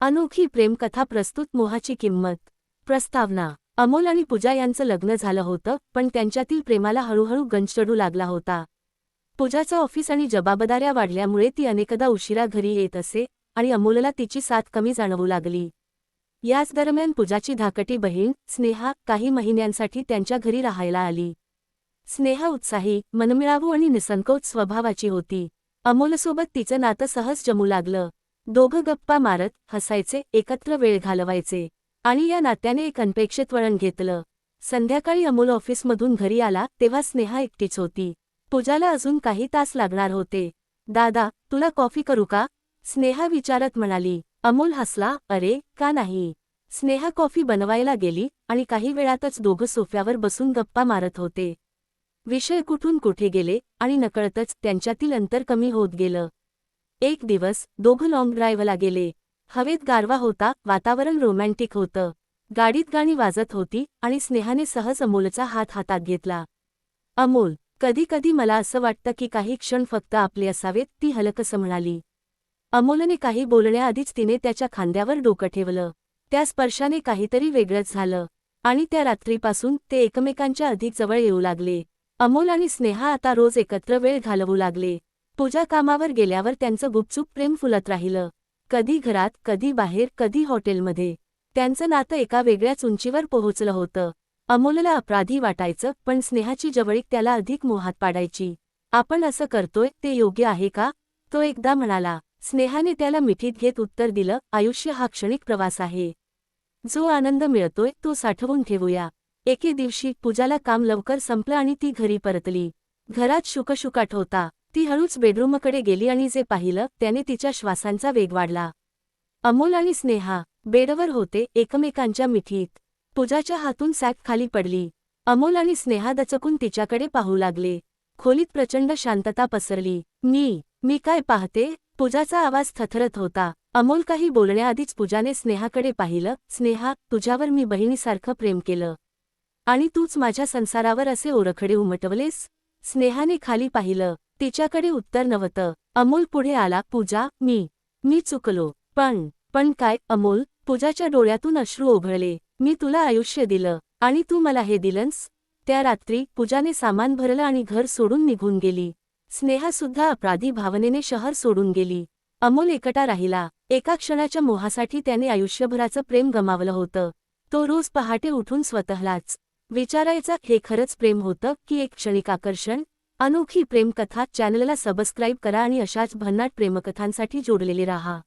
अनोखी प्रेमकथा प्रस्तुत मोहाची किंमत. प्रस्तावना. अमोल आणि पूजा यांचं लग्न झालं होतं पण त्यांच्यातील प्रेमाला हळूहळू गंज चढू लागला होता. पूजाचं ऑफिस आणि जबाबदाऱ्या वाढल्यामुळे ती अनेकदा उशिरा घरी येत असे आणि अमोलला तिची साथ कमी जाणवू लागली. याच दरम्यान पूजाची धाकटी बहीण स्नेहा काही महिन्यांसाठी त्यांच्या घरी राहायला आली. स्नेहा उत्साही मनमिळावू आणि निसंकोच स्वभावाची होती. अमोलसोबत तिचं नातं सहज जमू लागलं. दोघं गप्पा मारत हसायचे एकत्र वेळ घालवायचे. आणि या नात्याने एक अनपेक्षित वळण घेतलं. संध्याकाळी अमोल ऑफिसमधून घरी आला तेव्हा स्नेहा एकटीच होती. पूजाला अजून काही तास लागणार होते. दादा तुला कॉफी करू का? स्नेहा विचारत म्हणाली. अमोल हसला अरे का नाही? स्नेहा कॉफी बनवायला गेली आणि काही वेळातच दोघं सोफ्यावर बसून गप्पा मारत होते. विषय कुठून कुठे गेले आणि नकळतच त्यांच्यातील अंतर कमी होत गेलं. एक दिवस दोघं लाँग ड्राईव्हला गेले. हवेत गारवा होता वातावरण रोमॅन्टिक होतं. गाडीत गाणी वाजत होती आणि स्नेहाने सहज अमोलचा हात हातात घेतला. अमोल कधी कधी मला असं वाटतं की काही क्षण फक्त आपले असावेत ती हलकसं म्हणाली. अमोलने काही बोलण्याआधीच तिने त्याच्या खांद्यावर डोकं ठेवलं. त्या स्पर्शाने काहीतरी वेगळंच झालं आणि त्या रात्रीपासून ते एकमेकांच्या अधिक जवळ येऊ लागले. अमोल आणि स्नेहा आता रोज एकत्र वेळ घालवू लागले. पूजा कामावर गेल्यावर त्यांचं गुपचूप प्रेम फुलत राहिलं. कधी घरात कधी बाहेर कधी हॉटेलमध्ये. त्यांचं नातं एका वेगळ्याच उंचीवर पोहोचलं होतं. अमोलला अपराधी वाटायचं पण स्नेहाची जवळीक त्याला अधिक मोहात पाडायची. आपण असं करतोय ते योग्य आहे का? तो एकदा म्हणाला. स्नेहाने त्याला मिठीत घेत उत्तर दिलं आयुष्य हा क्षणिक प्रवास आहे. जो आनंद मिळतोय तो साठवून ठेवूया. एके दिवशी पूजाला काम लवकर संपलं आणि ती घरी परतली. घरात शुकशुकाट होता. ती हळूच बेडरूमकडे गेली आणि जे पाहिलं त्याने तिच्या श्वासांचा वेग वाढला. अमोल आणि स्नेहा बेडवर होते एकमेकांच्या मिठीत. पूजाच्या हातून सॅक खाली पडली. अमोल आणि स्नेहा दचकून तिच्याकडे पाहू लागले. खोलीत प्रचंड शांतता पसरली. मी मी काय पाहते? पूजाचा आवाज थथरत होता. अमोल काही बोलण्याआधीच पूजाने स्नेहाकडे पाहिलं. स्नेहा तुझ्यावर मी बहिणीसारखं प्रेम केलं. आणि तूच माझ्या संसारावर असे ओरखडे उमटवलेस? स्नेहाने खाली पाहिलं. तिच्याकडे उत्तर नव्हतं. अमोल पुढे आला पूजा मी. मी चुकलो. पण पण काय अमोल? पूजाच्या डोळ्यातून अश्रू ओघळले. मी तुला आयुष्य दिलं. आणि तू मला हे दिलंस? त्या रात्री पूजाने सामान भरलं आणि घर सोडून निघून गेली. स्नेहासुद्धा अपराधी भावनेने शहर सोडून गेली. अमोल एकटा राहिला. एका क्षणाच्या मोहासाठी त्याने आयुष्यभराचं प्रेम गमावलं होतं. तो रोज पहाटे उठून स्वतःलाच विचारायचा हे खरंच प्रेम होतं की एक क्षणिक आकर्षण? अनोखी प्रेमकथा चॅनलला सबस्क्राईब करा आणि अशाच भन्नाट प्रेमकथांसाठी जोडलेले राहा.